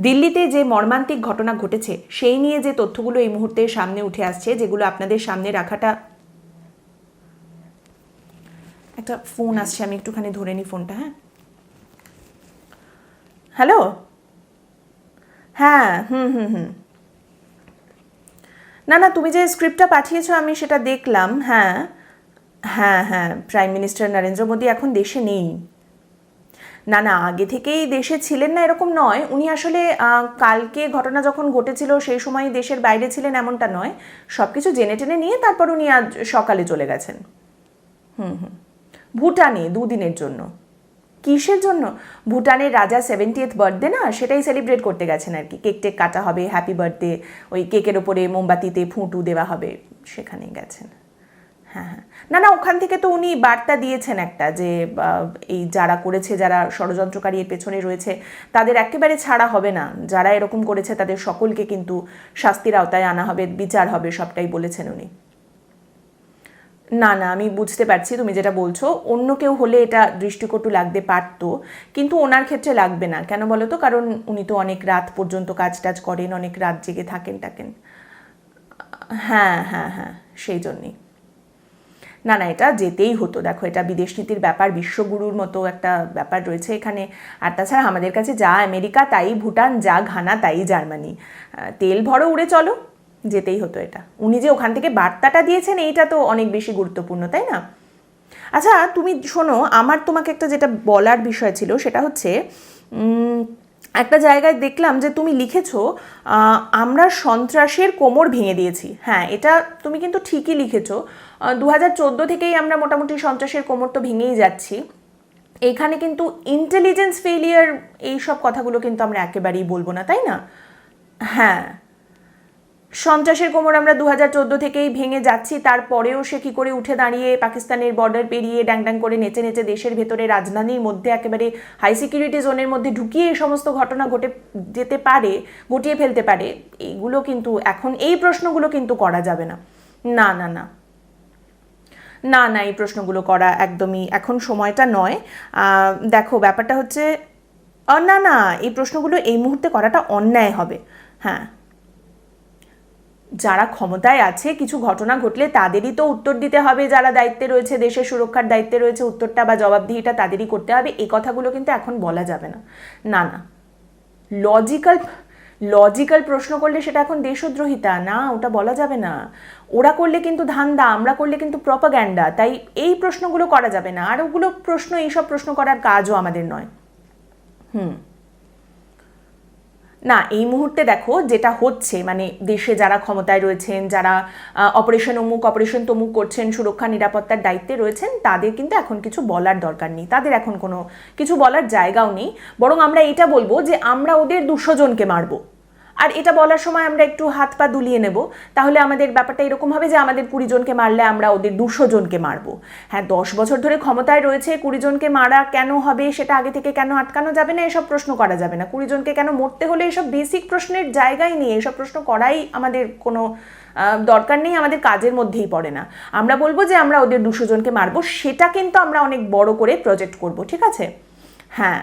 দিল্লিতে যে মর্মান্তিক ঘটনা ঘটেছে, সেই নিয়ে যে তথ্যগুলো এই মুহূর্তে সামনে উঠে আসছে, যেগুলো আপনাদের সামনে রাখাটা একটা ফোন আসছে, আমি একটুখানি ধরে নিই ফোনটা হ্যাঁ? হ্যালো? হ্যাঁ হুম হুম হুম। না না, তুমি যে স্ক্রিপ্টটা পাঠিয়েছো, আমি সেটা দেখলাম হ্যাঁ। হ্যাঁ হ্যাঁ প্রাইম মিনিস্টার নরেন্দ্র মোদী এখন দেশে নেই। না না, আগে থেকেই দেশে ছিলেন না এরকম নয়। উনি আসলে কালকে ঘটনা যখন ঘটেছিল সেই সময় দেশের বাইরে ছিলেন এমনটা নয়। সব কিছু জেনে টেনে নিয়ে তারপর উনি আজ সকালে চলে গেছেন। হুম হুম। ভুটানে দুদিনের জন্য। কিসের জন্য? ভুটানের রাজা সেভেন্টিয়েথ বার্থডে না, সেটাই সেলিব্রেট করতে গেছেন আর কি। কেক টেক কাটা হবে হ্যাপি বার্থডে ওই কেকের ওপরে মোমবাতিতে ফুঁটু দেওয়া হবে সেখানে গেছেন। হ্যাঁ হ্যাঁ। না না, ওখান থেকে তো উনি বার্তা দিয়েছেন একটা যে এই যারা করেছে, যারা ষড়যন্ত্রকারী এর পেছনে রয়েছে, তাদের একেবারে ছাড়া হবে না। যারা এরকম করেছে, তাদের সকলকে কিন্তু শাস্তির আওতায় আনা হবে, বিচার হবে, সবটাই বলেছেন উনি। না না, আমি বুঝতে পারছি তুমি যেটা বলছো। অন্য কেউ হলে এটা দৃষ্টিকটু লাগতে পারতো, কিন্তু ওনার ক্ষেত্রে লাগবে না। কেন বলো তো? কারণ উনি তো অনেক রাত পর্যন্ত কাজ টাজ করেন, অনেক রাত জেগে থাকেন, টাকেন। হ্যাঁ হ্যাঁ হ্যাঁ সেই জন্যেই। না না, এটা যেতেই হতো। দেখো, এটা বিদেশ নীতির ব্যাপার, বিশ্বগুরুর মতো একটা ব্যাপার রয়েছে এখানে। আর তাছাড়া আমাদের কাছে যা আমেরিকা, তাই ভুটান, যা ঘানা, তাই জার্মানি। তেল ভরো, উড়ে চলো। যেতেই হতো এটা। উনি যে ওখান থেকে বার্তাটা দিয়েছেন, এইটা তো অনেক বেশি গুরুত্বপূর্ণ, তাই না? আচ্ছা তুমি শোনো, আমার তোমাকে একটা যেটা বলার বিষয় ছিল, সেটা হচ্ছে একটা জায়গায় দেখলাম যে তুমি লিখেছ আমরা সন্ত্রাসের কোমর ভেঙে দিয়েছি। হ্যাঁ এটা তুমি কিন্তু ঠিকই লিখেছো। দু হাজার চোদ্দ থেকেই আমরা মোটামুটি সন্ত্রাসের কোমর তো ভেঙেই যাচ্ছি। এখানে কিন্তু ইন্টেলিজেন্স ফেলিয়ার এই সব কথাগুলো কিন্তু আমরা একেবারেই বলব না, তাই না? হ্যাঁ। সন্ত্রাসের কোমর আমরা দু হাজার চোদ্দ থেকেই ভেঙে যাচ্ছি। তারপরেও সে কী করে উঠে দাঁড়িয়ে পাকিস্তানের বর্ডার পেরিয়ে ড্যাং ড্যাং করে নেচে নেচে দেশের ভেতরে রাজধানীর মধ্যে একেবারে হাই সিকিউরিটি জোনের মধ্যে ঢুকিয়ে এই সমস্ত ঘটনা ঘটে যেতে পারে, ঘটিয়ে ফেলতে পারে এইগুলো কিন্তু এখন এই প্রশ্নগুলো কিন্তু করা যাবে না। না না না। না না, এই প্রশ্নগুলো করা একদমই এখন সময়টা নয়। দেখো, ব্যাপারটা হচ্ছে না না, এই প্রশ্নগুলো এই মুহূর্তে করাটা অন্যায় হবে। হ্যাঁ। যারা ক্ষমতায় আছে, কিছু ঘটনা ঘটলে তাদেরই তো উত্তর দিতে হবে যারা দায়িত্বে রয়েছে, দেশের সুরক্ষার দায়িত্বে রয়েছে, উত্তরটা বা জবাবদিহিটা তাদেরই করতে হবে। এই কথাগুলো কিন্তু এখন বলা যাবে না। না না। লজিক্যাল লজিক্যাল প্রশ্ন করলে সেটা এখন দেশদ্রোহিতা। না, ওটা বলা যাবে না। ওরা করলে কিন্তু ধান্দা, আমরা করলে কিন্তু প্রপাগ্যান্ডা তাই এই প্রশ্নগুলো করা যাবে না। আর ওগুলো প্রশ্ন, এইসব প্রশ্ন করার কাজও আমাদের নয়। হুম। না, এই মুহূর্তে দেখো যেটা হচ্ছে মানে দেশে যারা ক্ষমতায় রয়েছেন, যারা অপারেশন অমুক অপারেশন তমুক করছেন, সুরক্ষা, নিরাপত্তার দায়িত্বে রয়েছেন, তাদের কিন্তু এখন কিছু বলার দরকার নেই। তাদের এখন কোনো কিছু বলার জায়গাও নেই। বরং আমরা এটা বলব যে আমরা ওদের দুশো জনকে মারবো। আর এটা বলার সময় আমরা একটু হাত পা দুলিয়ে নেব। তাহলে আমাদের ব্যাপারটা এরকম হবে যে আমাদের কুড়ি জনকে মারলে আমরা ওদের দুশো জনকে মারবো। হ্যাঁ দশ বছর ধরে ক্ষমতায় রয়েছে, কুড়ি জনকে মারা কেন হবে, সেটা আগে থেকে কেন আটকানো যাবে না, এসব প্রশ্ন করা যাবে না। কুড়ি জনকে কেন মরতে হলে এসব বেসিক প্রশ্নের জায়গায় নিয়ে এসব প্রশ্ন করাই আমাদের কোনো দরকার নেই, আমাদের কাজের মধ্যেই পড়ে না। আমরা বলব যে আমরা ওদের দুশো জনকে মারবো, সেটা কিন্তু আমরা অনেক বড় করে প্রজেক্ট করব, ঠিক আছে? হ্যাঁ।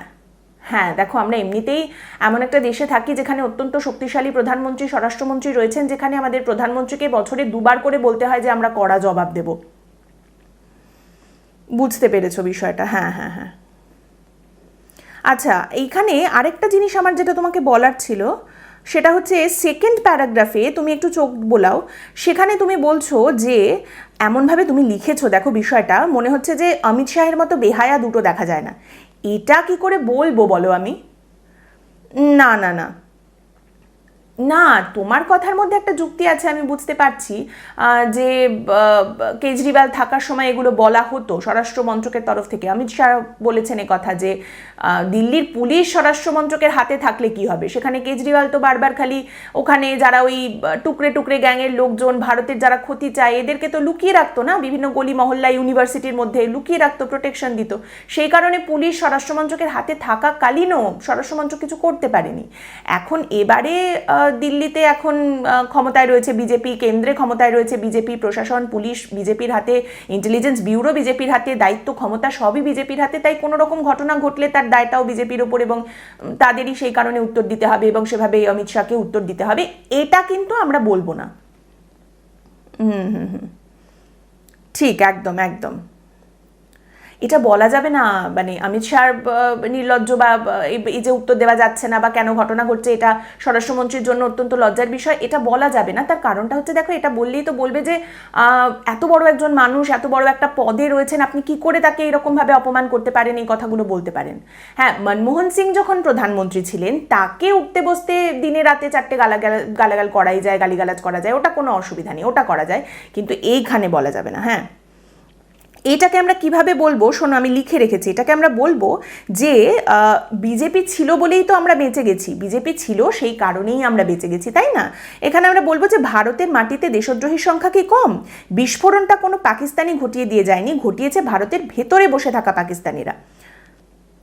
হ্যাঁ দেখো আমরা এমনিতেই এমন একটা দেশে থাকি যেখানে অত্যন্ত শক্তিশালী প্রধানমন্ত্রী, স্বরাষ্ট্রমন্ত্রী রয়েছেন, যেখানে আমাদের প্রধানমন্ত্রীকে বছরে দুবার করে বলতে হয় যে আমরা কড়া জবাব দেব। বুঝতে পেরেছ বিষয়টা? হ্যাঁ হ্যাঁ হ্যাঁ। আচ্ছা এইখানে আরেকটা জিনিস আমার যেটা তোমাকে বলার ছিল, সেটা হচ্ছে সেকেন্ড প্যারাগ্রাফে তুমি একটু চোখ বোলাও। সেখানে তুমি বলছো যে, এমনভাবে তুমি লিখেছো, দেখো বিষয়টা, মনে হচ্ছে যে অমিত শাহের মতো বেহায়া দুটো দেখা যায় না। এটা কি করে বলব বলো আমি? না না না। না, তোমার কথার মধ্যে একটা যুক্তি আছে, আমি বুঝতে পারছি যে কেজরিওয়াল থাকার সময় এগুলো বলা হতো স্বরাষ্ট্র মন্ত্রকের তরফ থেকে। অমিত শাহ বলেছেন কথা যে দিল্লির পুলিশ স্বরাষ্ট্র মন্ত্রকের হাতে থাকলে কি হবে? সেখানে কেজরিওয়াল তো বারবার খালি ওখানে যারা ওই টুকরে টুকরে গ্যাংয়ের লোকজন, ভারতের যারা ক্ষতি চায়, এদেরকে তো লুকিয়ে রাখতো না? বিভিন্ন গলি মহল্লা ইউনিভার্সিটির মধ্যে লুকিয়ে রাখতো প্রোটেকশন দিত। সেই কারণে পুলিশ স্বরাষ্ট্রমন্ত্রকের হাতে থাকাকালীনও স্বরাষ্ট্রমন্ত্রক কিছু করতে পারেনি। এখন এবারে দিল্লিতে এখন ক্ষমতায় রয়েছে বিজেপি কেন্দ্রে, ক্ষমতায় রয়েছে বিজেপি প্রশাসন, পুলিশ বিজেপির হাতে ইন্টেলিজেন্স ব্যুরো বিজেপির হাতে, দায়িত্ব, ক্ষমতা সবই বিজেপির হাতে। তাই কোনো রকম ঘটনা ঘটলে তার দায়টাও বিজেপির ওপর এবং তাদেরই সেই কারণে উত্তর দিতে হবে এবং সেভাবে অমিত শাহকে উত্তর দিতে হবে। এটা কিন্তু আমরা বলব না। হুম হুম হুম। ঠিক, একদম একদম। এটা বলা যাবে না মানে অমিত শাহ নির্লজ্জ বা এই যে উত্তর দেওয়া যাচ্ছে না বা কেন ঘটনা ঘটছে এটা স্বরাষ্ট্রমন্ত্রীর জন্য অত্যন্ত লজ্জার বিষয়, এটা বলা যাবে না। তার কারণটা হচ্ছে দেখো, এটা বললেই তো বলবে যে এত বড় একজন মানুষ, এত বড় একটা পদে রয়েছেন, আপনি কি করে তাকে এরকমভাবে অপমান করতে পারেন, এই কথাগুলো বলতে পারেন। হ্যাঁ মনমোহন সিং যখন প্রধানমন্ত্রী ছিলেন, তাকে উঠতে বসতে দিনে রাতে চারটে গালাগাল গালাগাল করাই যায়, গালিগালাজ করা যায়, ওটা কোনো অসুবিধা নেই, ওটা করা যায়, কিন্তু এইখানে বলা যাবে না হ্যাঁ। এটাকে আমরা কীভাবে বলব? শোনো, আমি লিখে রেখেছি। এটাকে আমরা বলব যে বিজেপি ছিল বলেই তো আমরা বেঁচে গেছি। বিজেপি ছিল, সেই কারণেই আমরা বেঁচে গেছি, তাই না? এখানে আমরা বলব যে, ভারতের মাটিতে দেশদ্রোহীর সংখ্যা কি কম? বিস্ফোরণটা কোনো পাকিস্তানি ঘটিয়ে দিয়ে যায়নি, ঘটিয়েছে ভারতের ভেতরে বসে থাকা পাকিস্তানিরা।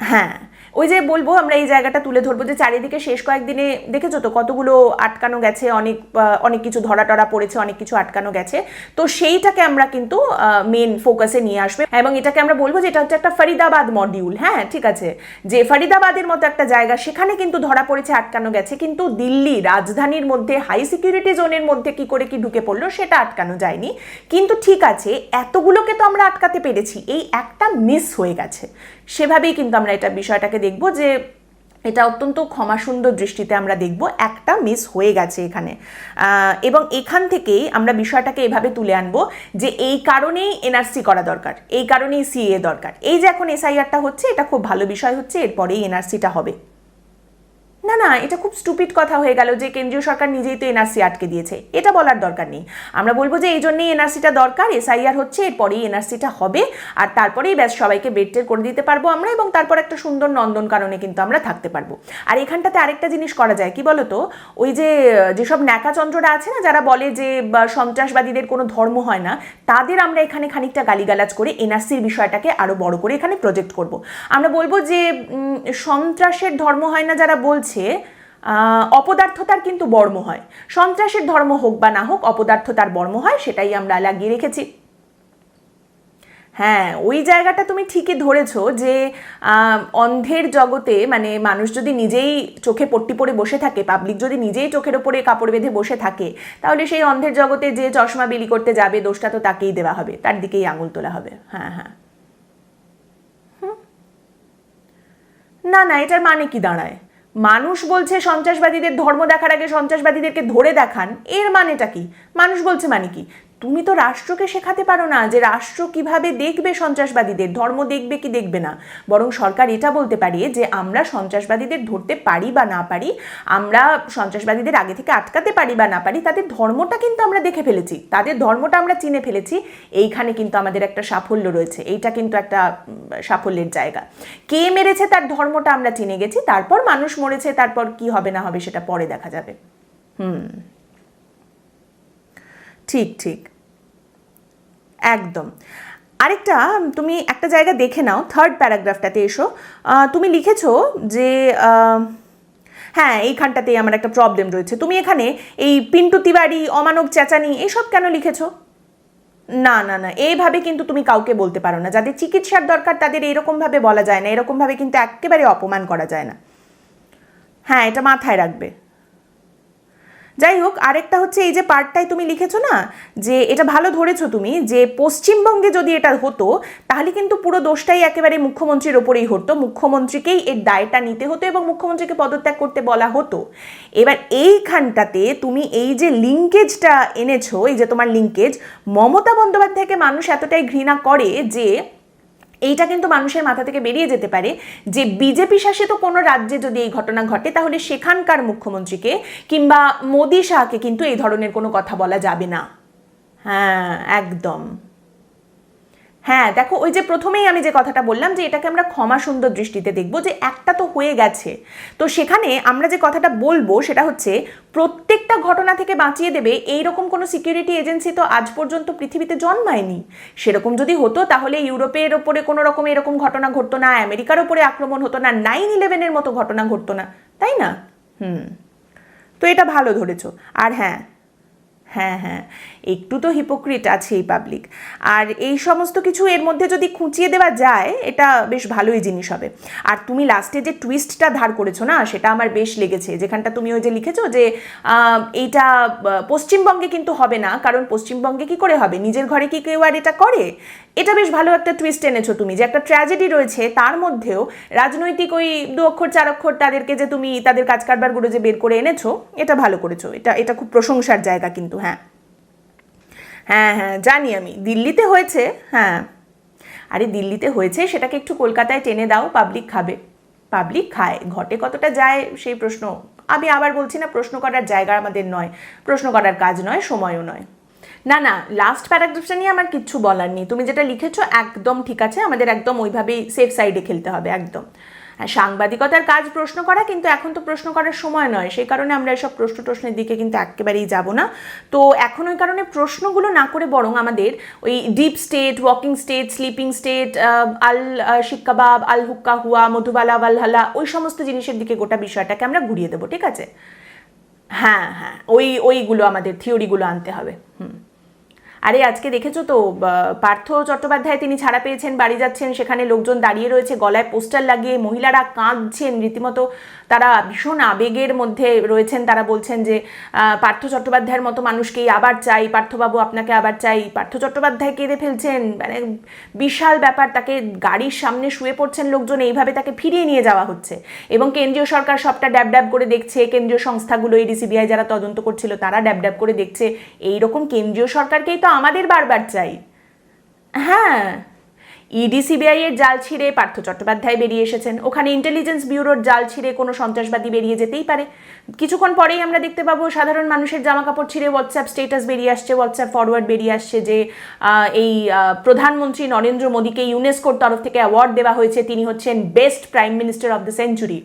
হ্যাঁ ওই যে বলব, আমরা এই জায়গাটা তুলে ধরবো যে চারিদিকে শেষ কয়েকদিনে দেখেছ তো কতগুলো আটকানো গেছে, অনেক অনেক কিছু ধরা টরা পড়েছে, অনেক কিছু আটকানো গেছে। তো সেইটাকে আমরা কিন্তু মেন ফোকাসে নিয়ে আসবে এবং এটাকে আমরা বলব যে এটা হচ্ছে একটা ফরিদাবাদ মডিউল হ্যাঁ ঠিক আছে। যে ফরিদাবাদের মতো একটা জায়গা, সেখানে কিন্তু ধরা পড়েছে, আটকানো গেছে। কিন্তু দিল্লি রাজধানীর মধ্যে হাই সিকিউরিটি জোনের মধ্যে কি করে কি ঢুকে পড়ল, সেটা আটকানো যায়নি। কিন্তু ঠিক আছে, এতগুলোকে তো আমরা আটকাতে পেরেছি। এই একটা মিস হয়ে গেছে। সেভাবেই কিন্তু আমরা এটা বিষয়টাকে দেখব যে এটা অত্যন্ত ক্ষমাসুন্দর দৃষ্টিতে আমরা দেখব একটা মিস হয়ে গেছে এখানে। এবং এখান থেকেই আমরা বিষয়টাকে এভাবে তুলে আনব যে এই কারণেই এনআরসি করা দরকার, এই কারণেই সিএ দরকার। এই যে এখন এসআইআরটা হচ্ছে, এটা খুব ভালো বিষয় হচ্ছে, এরপরেই এনআরসিটা হবে। না, এটা খুব স্টুপিড কথা হয়ে গেল যে কেন্দ্রীয় সরকার নিজেই তো এনআরসি আটকে দিয়েছে। এটা বলার দরকার নেই। আমরা বলব যে এই জন্যই এনআরসিটা দরকার, এসআইআর হচ্ছে, এরপরেই এনআরসিটা হবে, আর তারপরেই ব্যাস সবাইকে বেডটের করে দিতে পারব আমরা এবং তারপর একটা সুন্দর নন্দন কারণে কিন্তু আমরা থাকতে পারব। আর এখানটাতে আরেকটা জিনিস করা যায়, কি বলতো? ওই যে, যেসব ন্যাকাচন্দ্ররা আছে না, যারা বলে যে সন্ত্রাসবাদীদের কোনো ধর্ম হয় না, তাদের আমরা এখানে খানিকটা গালিগালাজ করে এনআরসির বিষয়টাকে আরও বড় করে এখানে প্রজেক্ট করব। আমরা বলব যে সন্ত্রাসের ধর্ম হয় না যারা বলছে অপদার্থতার কিন্তু বর্ম হয়। সন্ত্রাসের ধর্ম হোক বা না হোক, অপদার্থতার বর্ম হয়, সেটাই আমরা লাগিয়ে রেখেছি। হ্যাঁ ওই জায়গাটা তুমি ঠিকই ধরেছো যে অন্ধের জগতে মানে মানুষ যদি নিজেই চোখে পট্টি পরে বসে থাকে পাবলিক যদি নিজেই চোখের ওপরে কাপড় বেঁধে বসে থাকে, তাহলে সেই অন্ধের জগতে যে চশমা বিলি করতে যাবে, দোষটা তো তাকেই দেওয়া হবে, তার দিকেই আঙুল তোলা হবে। হ্যাঁ হ্যাঁ। না না, এটার মানে কি দাঁড়ায়? মানুষ বলছে সন্ত্রাসবাদীদের ধর্ম দেখার আগে সন্ত্রাসবাদীদেরকে ধরে দেখান, এর মানেটা কি? মানুষ বলছে মানে কি? তুমি তো রাষ্ট্রকে শেখাতে পারো না যে রাষ্ট্র কীভাবে দেখবে সন্ত্রাসবাদীদের, ধর্ম দেখবে কি দেখবে না। বরং সরকার এটা বলতে পারে যে আমরা সন্ত্রাসবাদীদের ধরতে পারি বা না পারি, আমরা সন্ত্রাসবাদীদের আগে থেকে আটকাতে পারি বা না পারি, তাদের ধর্মটা কিন্তু আমরা দেখে ফেলেছি, তাদের ধর্মটা আমরা চিনে ফেলেছি, এইখানে কিন্তু আমাদের একটা সাফল্য রয়েছে, এইটা কিন্তু একটা সাফল্যের জায়গা। কে মেরেছে তার ধর্মটা আমরা চিনে গেছি, তারপর মানুষ মরেছে, তারপর কি হবে না হবে সেটা পরে দেখা যাবে। হুম। ঠিক ঠিক। একদম। আরেকটা, তুমি একটা জায়গা দেখে নাও থার্ড প্যারাগ্রাফটাতে এসো। তুমি লিখেছো যে হ্যাঁ এইখানটাতেই আমার একটা প্রবলেম রয়েছে। তুমি এখানে এই পিন্টু তিওয়ারি, অমানব চেঁচানি, এসব কেন লিখেছো? না না না, এইভাবে কিন্তু তুমি কাউকে বলতে পারো না। যাদের চিকিৎসার দরকার, তাদের এরকমভাবে বলা যায় না। এরকমভাবে কিন্তু একেবারে অপমান করা যায় না। হ্যাঁ এটা মাথায় রাখবে। যাই হোক আরেকটা হচ্ছে এই যে পার্টটাই তুমি লিখেছো না, যে এটা ভালো ধরেছো তুমি, যে পশ্চিমবঙ্গে যদি এটা হতো, তাহলে কিন্তু পুরো দোষটাই একেবারে মুখ্যমন্ত্রীর ওপরেই হতো। মুখ্যমন্ত্রীকেই এর দায়টা নিতে হতো এবং মুখ্যমন্ত্রীকে পদত্যাগ করতে বলা হতো। এবার এইখানটাতে তুমি এই যে লিঙ্কেজটা এনেছো, এই যে তোমার লিঙ্কেজ মমতা বন্দ্যোপাধ্যায়কে মানুষ এতটাই ঘৃণা করে যে এইটা কিন্তু মানুষের মাথা থেকে বেরিয়ে যেতে পারে যে বিজেপি শাসিত কোনো রাজ্যে যদি এই ঘটনা ঘটে, তাহলে সেখানকার মুখ্যমন্ত্রীকে কিংবা মোদি শাহকে কিন্তু এই ধরনের কোনো কথা বলা যাবে না। হ্যাঁ একদম। হ্যাঁ দেখো ওই যে প্রথমেই আমি যে কথাটা বললাম যে এটাকে আমরা ক্ষমা সুন্দর দৃষ্টিতে দেখব যে একটা তো হয়ে গেছে। তো সেখানে আমরা যে কথাটা বলব সেটা হচ্ছে প্রত্যেকটা ঘটনা থেকে বাঁচিয়ে দেবে এই রকম কোনো সিকিউরিটি এজেন্সি তো আজ পর্যন্ত পৃথিবীতে জন্মায়নি। সেরকম যদি হতো তাহলে ইউরোপের ওপরে কোনো রকম এরকম ঘটনা ঘটতো না, আমেরিকার ওপরে আক্রমণ হতো না নাইন ইলেভেনের মতো ঘটনা ঘটতো না। তাই না? হুম। তো এটা ভালো ধরেছো। আর হ্যাঁ হ্যাঁ হ্যাঁ। একটু তো হিপোক্রিট আছে এই পাবলিক আর এই সমস্ত কিছু এর মধ্যে যদি খুঁচিয়ে দেওয়া যায়, এটা বেশ ভালোই জিনিস হবে। আর তুমি লাস্টে যে টুইস্টটা ধার করেছ না, সেটা আমার বেশ লেগেছে। যেখানটা তুমি ওই যে লিখেছো যে এইটা পশ্চিমবঙ্গে কিন্তু হবে না। কারণ পশ্চিমবঙ্গে কি করে হবে? নিজের ঘরে কি কেউ আর এটা করে? এটা বেশ ভালো একটা টুইস্ট এনেছো তুমি। যে একটা ট্র্যাজেডি রয়েছে, তার মধ্যেও রাজনৈতিক ওই দু অক্ষর, চার অক্ষর তাদেরকে যে তুমি তাদের কাজ কারবারগুলো যে বের করে এনেছো, এটা ভালো করেছ। এটা এটা খুব প্রশংসার জায়গা কিন্তু হ্যাঁ। হ্যাঁ হ্যাঁ জানি আমি। দিল্লিতে হয়েছে হ্যাঁ। আরে, দিল্লিতে হয়েছে? সেটাকে একটু কলকাতায় টেনে দাও পাবলিক খাবে। পাবলিক খায়। ঘটে কতটা যায়, সেই প্রশ্ন। আমি আবার বলছি না, প্রশ্ন করার জায়গা আমাদের নয়। প্রশ্ন করার কাজ নয়, সময়ও নয়। না না লাস্ট প্যারাগ্রাফটা নিয়ে আমার কিচ্ছু বলার নেই। তুমি যেটা লিখেছো, একদম ঠিক আছে। আমাদের একদম ওইভাবেই সেফ সাইডে খেলতে হবে, একদম। সাংবাদিকতার কাজ প্রশ্ন করা কিন্তু এখন তো প্রশ্ন করার সময় নয়। সেই কারণে আমরা এসব প্রশ্ন প্রশ্নের দিকে কিন্তু একেবারেই যাব না। তো এখন ওই কারণে প্রশ্নগুলো না করে বরং আমাদের ওই deep state walking state sleeping state আল শিক্কাবাব আল হুক্কা হুয়া, মধুবালা ওয়ালহালা ওই সমস্ত জিনিসের দিকে গোটা বিষয়টাকে আমরা ঘুরিয়ে দেবো, ঠিক আছে? হ্যাঁ হ্যাঁ ওই, ওইগুলো আমাদের থিওরিগুলো আনতে হবে। হুম। আরে, আজকে দেখেছ তো পার্থ চট্টোপাধ্যায় তিনি ছাড়া পেয়েছেন, বাড়ি যাচ্ছেন, সেখানে লোকজন দাঁড়িয়ে রয়েছে, গলায় পোস্টার লাগিয়ে মহিলারা কাঁদছেন, রীতিমতো তারা ভীষণ আবেগের মধ্যে রয়েছেন। তারা বলছেন যে পার্থ চট্টোপাধ্যায়ের মতো মানুষকেই আবার চাই, পার্থবাবু আপনাকে আবার চাই। পার্থ চট্টোপাধ্যায় কেঁদে ফেলছেন মানে বিশাল ব্যাপার, তাকে গাড়ির সামনে শুয়ে পড়ছেন লোকজন, এইভাবে তাকে ফিরিয়ে নিয়ে যাওয়া হচ্ছে। এবং কেন্দ্রীয় সরকার সবটা ড্যাব ড্যাব করে দেখছে, কেন্দ্রীয় সংস্থাগুলো, এই ডিসিবিআই যারা তদন্ত করছিল, তারা ড্যাব ড্যাব করে দেখছে। এইরকম কেন্দ্রীয় সরকারকেই তো আমাদের বারবার চাই। হ্যাঁ। ইডি এর জাল ছিঁড়ে পার্থ চট্টোপাধ্যায় বেরিয়ে এসেছেন। ওখানে ইন্টেলিজেন্স ব্যুরোর জাল ছিঁড়ে কোনো সন্ত্রাসবাদী বেরিয়ে যেতেই পারে। কিছুক্ষণ পরেই আমরা দেখতে পাবো সাধারণ মানুষের জামা কাপড় ছিঁড়ে হোয়াটসঅ্যাপ স্টেটাস বেরিয়ে আসছে হোয়াটসঅ্যাপ ফরওয়ার্ড বেরিয়ে আসছে যে এই প্রধানমন্ত্রী নরেন্দ্র মোদীকে ইউনেস্কোর তরফ থেকে অ্যাওয়ার্ড দেওয়া হয়েছে। তিনি হচ্ছেন best prime minister of the century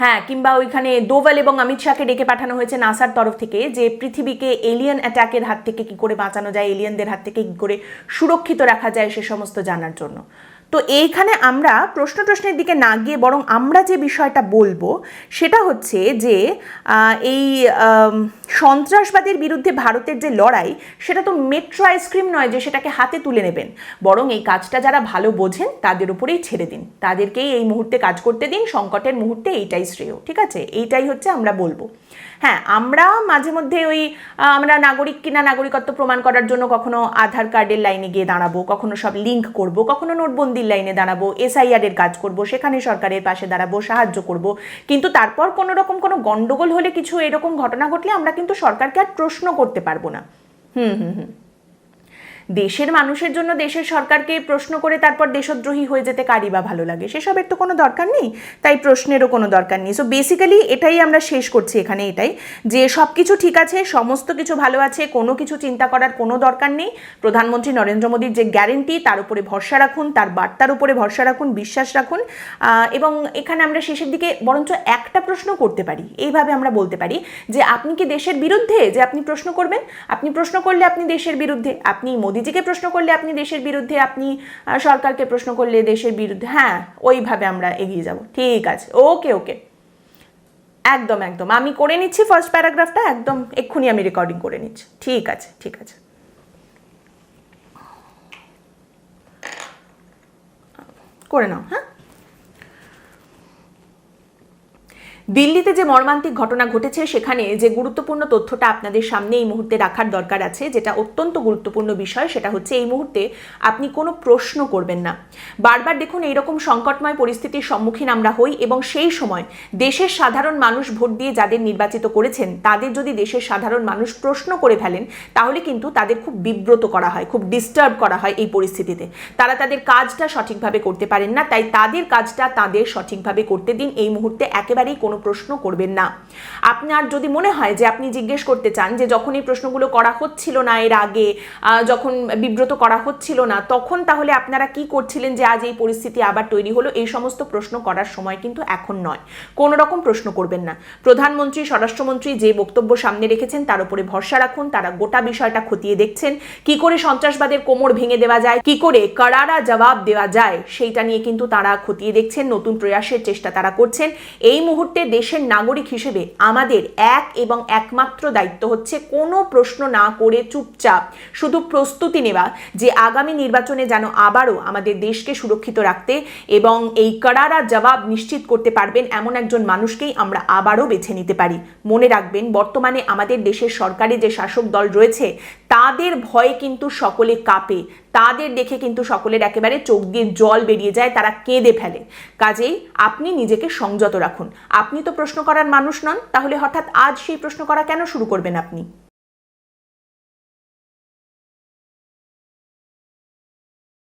হ্যাঁ কিংবা ওইখানে দোভাল এবং অমিত শাহকে ডেকে পাঠানো হয়েছে নাসার তরফ থেকে যে পৃথিবীকে এলিয়েন অ্যাটাকের হাত থেকে কি করে বাঁচানো যায় এলিয়ানদের হাত থেকে কি করে সুরক্ষিত রাখা যায় সে সমস্ত জানার জন্য। তো এইখানে আমরা প্রশ্ন প্রশ্নের দিকে না গিয়ে বরং আমরা যে বিষয়টা বলব, সেটা হচ্ছে যে এই সন্ত্রাসবাদের বিরুদ্ধে ভারতের যে লড়াই, সেটা তো মেট্রো আইসক্রিম নয় যে সেটাকে হাতে তুলে নেবেন। বরং এই কাজটা যারা ভালো বোঝেন, তাদের উপরেই ছেড়ে দিন। তাদেরকেই এই মুহূর্তে কাজ করতে দিন, সংকটের মুহূর্তে এইটাই শ্রেয়, ঠিক আছে? এইটাই হচ্ছে আমরা বলব। হ্যাঁ আমরা মাঝে মধ্যে ওই আমরা নাগরিক কিনা নাগরিকত্ব প্রমাণ করার জন্য কখনো আধার কার্ডের লাইনে গিয়ে দাঁড়াবো, কখনো সব লিঙ্ক করব, কখনো নোটবন্দির লাইনে দাঁড়াবো এসআইআর এর কাজ করব, সেখানে সরকারের পাশে দাঁড়াবো, সাহায্য করব। কিন্তু তারপর কোনো রকম কোনো গন্ডগোল হলে কিছু এরকম ঘটনা ঘটলে আমরা কিন্তু সরকারকে আর প্রশ্ন করতে পারব না। হুম হুম হুম। দেশের মানুষের জন্য দেশের সরকারকে প্রশ্ন করে তারপর দেশদ্রোহী হয়ে যেতে কারই বা ভালো লাগে? সেসবের তো কোনো দরকার নেই, তাই প্রশ্নেরও কোনো দরকার নেই। সো বেসিক্যালি এটাই আমরা শেষ করছি এখানে এটাই। যে সব কিছু ঠিক আছে, সমস্ত কিছু ভালো আছে, কোনো কিছু চিন্তা করার কোনো দরকার নেই। প্রধানমন্ত্রী নরেন্দ্র মোদীর যে গ্যারেন্টি তার উপরে ভরসা রাখুন, তার বার্তার উপরে ভরসা রাখুন, বিশ্বাস রাখুন। এবং এখানে আমরা শেষের দিকে বরঞ্চ একটা প্রশ্ন করতে পারি, এইভাবে আমরা বলতে পারি যে, আপনি কি দেশের বিরুদ্ধে যে আপনি প্রশ্ন করবেন? আপনি প্রশ্ন করলে আপনি দেশের বিরুদ্ধে, আপনি মোদিজিকে প্রশ্ন করলে আপনি দেশের বিরুদ্ধে, আপনি সরকারকে প্রশ্ন করলে দেশের বিরুদ্ধে হ্যাঁ ওইভাবে আমরা এগিয়ে যাব। ঠিক আছে, ওকে ওকে। একদম একদম। আমি করে নিচ্ছি ফার্স্ট প্যারাগ্রাফটা একদম এক্ষুনি আমি রেকর্ডিং করে নিচ্ছি। ঠিক আছে ঠিক আছে। করে নাও হ্যাঁ? দিল্লিতে যে মর্মান্তিক ঘটনা ঘটেছে, সেখানে যে গুরুত্বপূর্ণ তথ্যটা আপনাদের সামনে এই মুহূর্তে রাখার দরকার আছে, যেটা অত্যন্ত গুরুত্বপূর্ণ বিষয়, সেটা হচ্ছে এই মুহূর্তে আপনি কোনো প্রশ্ন করবেন না। বারবার দেখুন, এইরকম সংকটময় পরিস্থিতির সম্মুখীন আমরা হই এবং সেই সময় দেশের সাধারণ মানুষ ভোট দিয়ে যাদের নির্বাচিত করেছেন, তাদের যদি দেশের সাধারণ মানুষ প্রশ্ন করে ফেলেন, তাহলে কিন্তু তাদের খুব বিব্রত করা হয়, খুব ডিস্টার্ব করা হয় এই পরিস্থিতিতে। তারা তাদের কাজটা সঠিকভাবে করতে পারেন না, তাই তাদের কাজটা তাদের সঠিকভাবে করতে দিন, এই মুহূর্তে একেবারেই কোনো প্রশ্ন করবেন না। আপনার যদি মনে হয় যে আপনি জিজ্ঞেস করতে চান যে যখন এই প্রশ্নগুলো করা হচ্ছিল না এর আগে যখন বিব্রত করা হচ্ছিল না, তখন তাহলে আপনারা কি করছিলেন যে আজ এই পরিস্থিতি আবার তৈরি হলো? এই সমস্ত প্রশ্ন করার সময় কিন্তু এখন নয়। কোনো রকম প্রশ্ন করবেন না। প্রধানমন্ত্রী, স্বরাষ্ট্রমন্ত্রী যে বক্তব্য সামনে রেখেছেন তার উপরে ভরসা রাখুন, তারা গোটা বিষয়টা খতিয়ে দেখছেন। কি করে সন্ত্রাসবাদের কোমর ভেঙে দেওয়া যায়? কি করে কড়ারা জবাব দেওয়া যায়? সেইটা নিয়ে কিন্তু তারা খতিয়ে দেখছেন, নতুন প্রয়াসের চেষ্টা তারা করছেন। এই মুহূর্তে দেশের নাগরিক হিসেবে আমাদের এক এবং একমাত্র দায়িত্ব হচ্ছে কোনো প্রশ্ন না করে চুপচাপ শুধু প্রস্তুতি নেওয়া যে আগামী নির্বাচনে যেন আবারও আমাদের দেশকে সুরক্ষিত রাখতে এবং এই কড়ারা জবাব নিশ্চিত করতে পারবেন এমন একজন মানুষকেই আমরা আবারও বেছে নিতে পারি। মনে রাখবেন, বর্তমানে আমাদের দেশের সরকারে যে শাসক দল রয়েছে, তাদের ভয়ে কিন্তু সকলে কাঁপে। তাদের দেখে কিন্তু সকলের একেবারে চোখ দিয়ে জল বেরিয়ে যায়, তারা কেঁদে ফেলে। কাজেই আপনি নিজেকে সংযত রাখুন। আপনি তো প্রশ্ন করার মানুষ নন, তাহলে হঠাৎ আজ সেই প্রশ্ন করা কেন শুরু করবেন আপনি?